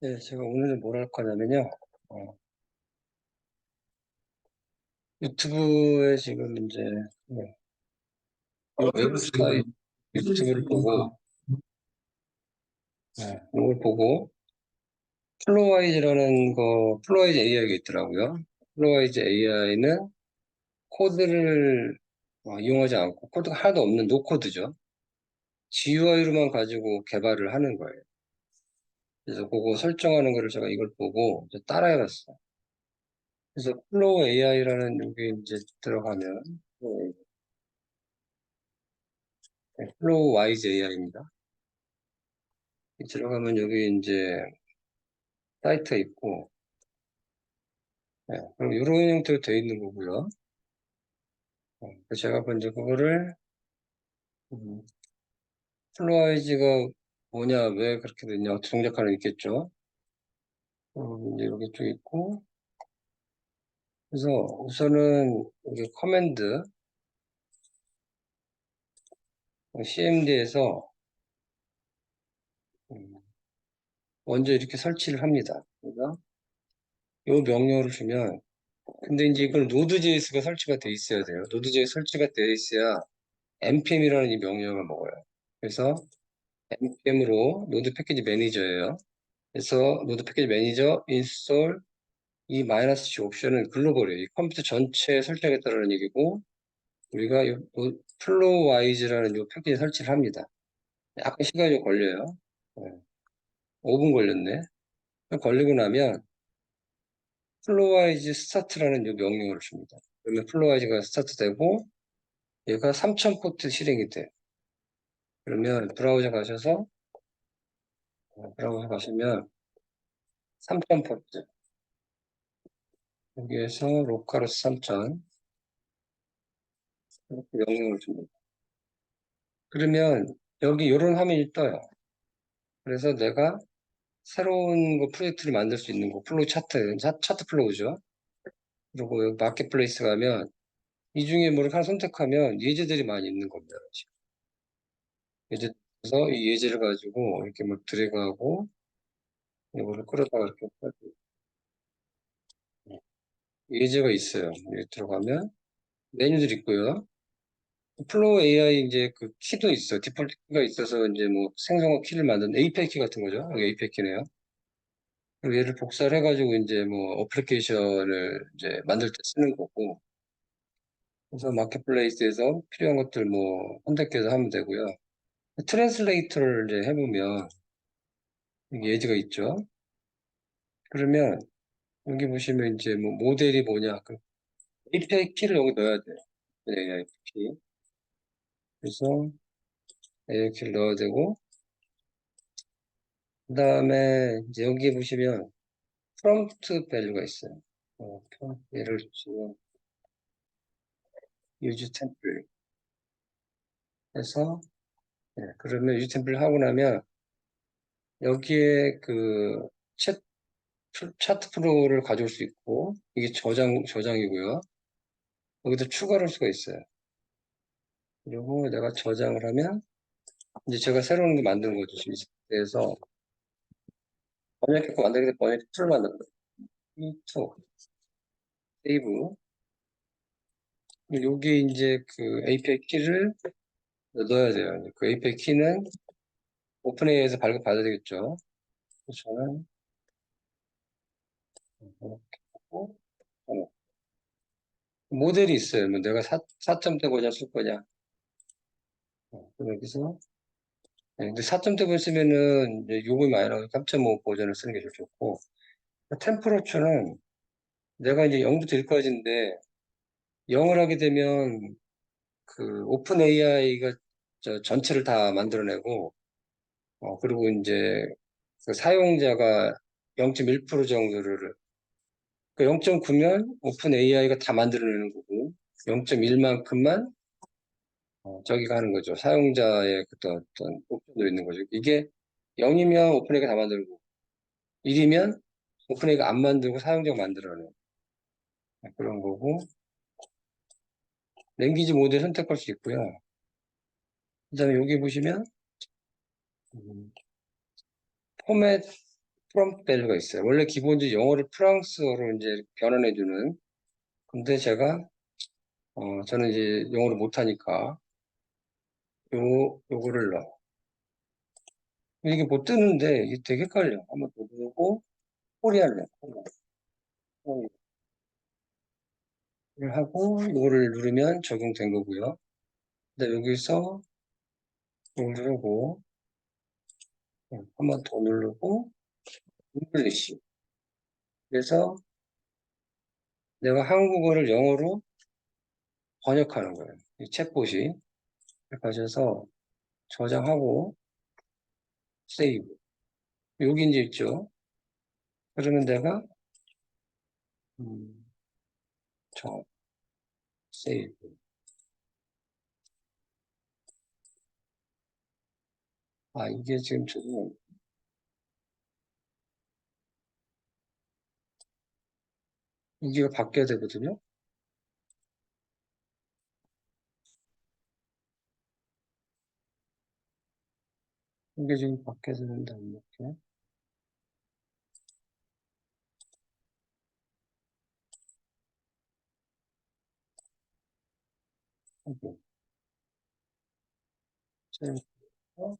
네, 제가 오늘은 뭘 할 거냐면요. 어, 유튜브에 지금 이제 네, 웹사이트 유튜브를 보고 네, 이걸 보고 플로와이즈라는 거 플로와이즈 AI가 있더라고요. 플로와이즈 AI는 코드를 어, 이용하지 않고 코드가 하나도 없는 노코드죠. GUI로만 가지고 개발을 하는 거예요. 그래서 그거 설정하는 거를 제가 이걸 보고 이제 따라해 봤어요. 그래서 플로우 AI라는 여기 이제 들어가면 네, 플로우 와이즈 AI입니다. 들어가면 여기 이제 사이트가 있고 네, 그럼 이런 형태로 되어 있는 거고요. 어, 제가 먼저 그거를 음, 플로와이즈가 뭐냐 왜 그렇게 됐냐 정작하는 있겠죠. 어, 이제 여기 쪽 있고 그래서 우선은 여기 커맨드 CMD에서 음, 먼저 이렇게 설치를 합니다. 그래서 이 명령어를 주면 근데 이제 이걸 노드.js가 설치가 돼 있어야 돼요. 노드.js 설치가 돼 있어야 npm이라는 이 명령을 먹어요. 그래서 npm으로 노드 패키지 매니저예요. 그래서 노드 패키지 매니저 인스톨 이 마이너스 C 옵션은 글로벌이에요. 이 컴퓨터 전체에 설정했다는 얘기고 우리가 이 플로와이즈라는 이 패키지 설치를 합니다. 약간 시간이 좀 걸려요. 네. 5분 걸렸네. 걸리고 나면 플로와이즈 스타트라는 이 명령어를 줍니다. 그러면 플로와이즈가 스타트되고 얘가 3000 포트 실행이 돼. 그러면 브라우저 가셔서 어, 브라우저 가시면 3000 포트 여기에서 로컬호스 3000 이렇게 명령을 줍니다. 그러면 여기 이런 화면이 떠요. 그래서 내가 새로운 거 프로젝트를 만들 수 있는 거 플로우 차트 차트 플로우죠. 그리고 마켓플레이스 가면 이 중에 뭐를 하나 선택하면 예제들이 많이 있는 겁니다. 지금. 예제 그래서 이 예제를 가지고 이렇게 뭐 드래그하고 이거를 끌어다가 이렇게 예제가 있어요. 여기 들어가면 메뉴들 있고요. 플로우 AI 이제 그 키도 있어요. 디폴트 키가 있어서 이제 뭐 생성어 키를 만든 API 키 같은 거죠. 여기 API 키네요. 그리고 얘를 복사를 해가지고 이제 뭐 어플리케이션을 이제 만들 때 쓰는 거고. 그래서 마켓플레이스에서 필요한 것들 뭐 선택해서 하면 되고요. 트랜슬레이터를 이제 해보면 여기 예제가 있죠. 그러면 여기 보시면 이제 뭐 모델이 뭐냐. 그 API 키를 여기 넣어야 돼요. API 키. 그래서 API 키를 넣어야 되고 그 다음에 이제 여기 보시면 프롬프트 밸류가 있어요. 어, 예를 들면 use template 해서 네, 그러면 template 하고 나면 여기에 그 챗, 차트 프로를 가져올 수 있고 이게 저장 저장이고요. 여기다 추가를 할 수가 있어요. 그리고 내가 저장을 하면 이제 제가 새로운 거 만드는 거죠. 지금 그래서 번역했고 만들게 돼 번역 2를 만든 거예요. E2 세이브 여기 이제 그 API 키를 넣어야 돼요. 그 API 키는 오픈AI에서 발급 받아야 되겠죠. 저는 이렇게 하고 모델이 있어요. 뭐 내가 4, 4점대 버전 쓸 거냐. 어, 여기서 네, 근데 4점대 쓰면은 요금이 많이 나고 3.5 버전을 쓰는 게 제일 좋고 템프로처는 내가 이제 0부터 1까지인데 0을 하게 되면 그 오픈 AI가 전체를 다 만들어내고 어, 그리고 이제 그 사용자가 0.1% 정도를 그 0.9면 오픈 AI가 다 만들어내는 거고 0.1만큼만 어, 저기가 하는 거죠. 사용자의 어떤, 어떤 옵션도 있는 거죠. 이게 0이면 오픈 AI가 다 만들고 1이면 오픈 AI가 안 만들고 사용자가 만들어내는 그런 거고 랭귀지 모델 선택할 수 있고요. 그 다음에 여기 보시면 음, 포맷 프롬프트 밸류가 있어요. 원래 기본적으로 영어를 프랑스어로 이제 변환해주는. 근데 제가, 어, 저는 이제 영어를 못하니까, 요, 요거를 넣어. 이게 뭐 뜨는데, 이게 되게 헷갈려. 한번 더 누르고, 코리아를 넣어. 를 하고, 이거를 누르면 적용된 거고요. 근데 여기서, 누르고, 한 번 더 누르고, 잉글리시. 그래서 내가 한국어를 영어로 번역하는 거예요. 이 챗봇이. 가셔서 저장하고 세이브. 여기 이제 있죠. 그러면 내가 음, 저 세이브. 아 이게 지금 저거 이게 바뀌어야 되거든요. 이게 지금 바뀌어야 되는데 안 바뀌어. 이거. 어?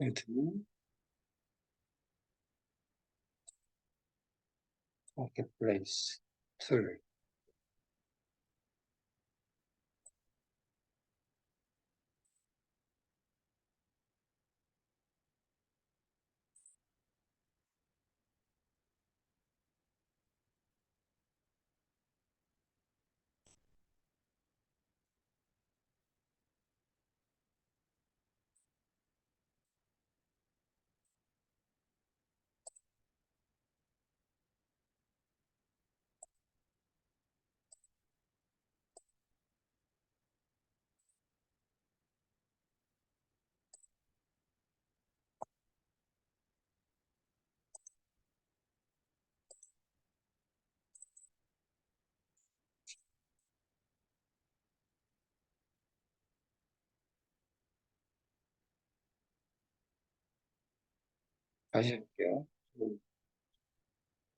Continue. Marketplace 3. 다시 할게요.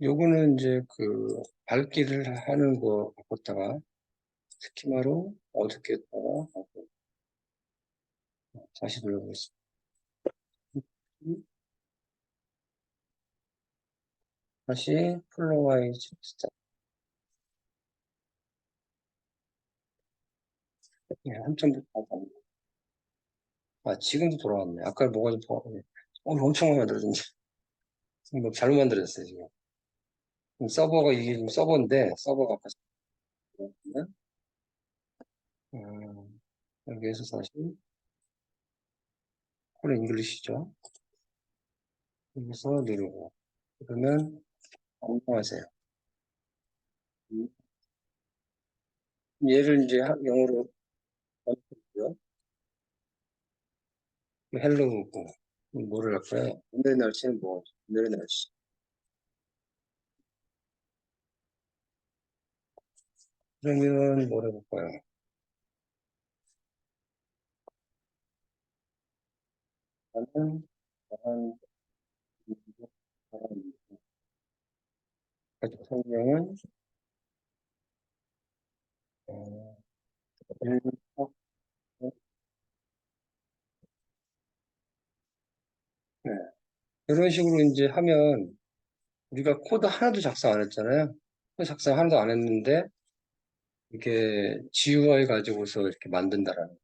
요거는 이제 그 밝기를 하는 거 바꿨다가 스키마로 어둡게 했다가 하고 다시 눌러보겠습니다. 다시 플로와이즈 스타 예, 한점부터 아, 지금도 돌아왔네. 아까 뭐가 좀 더, 네. 어, 엄청 많이 만들어졌네. 뭐 잘못 만들어졌어요, 지금. 지금 서버가, 이게 지금 서버인데, 서버가 아까, 음, 여기에서 다시, 콜 잉글리시죠. 여기서 누르고. 그러면, 안녕하세요. 얘를 이제 영어로 번역했고요. 헬로우고, 뭐를 할까요? 오늘의 날씨는 뭐, 오늘의 날씨. 그러면 뭘 해볼까요? 나는, 나는, 가족 성명은, 어, 일곱, 네. 이런 식으로 이제 하면 우리가 코드 하나도 작성 안 했잖아요. 작성 하나도 안 했는데 이렇게 GUI 가지고서 이렇게 만든다라는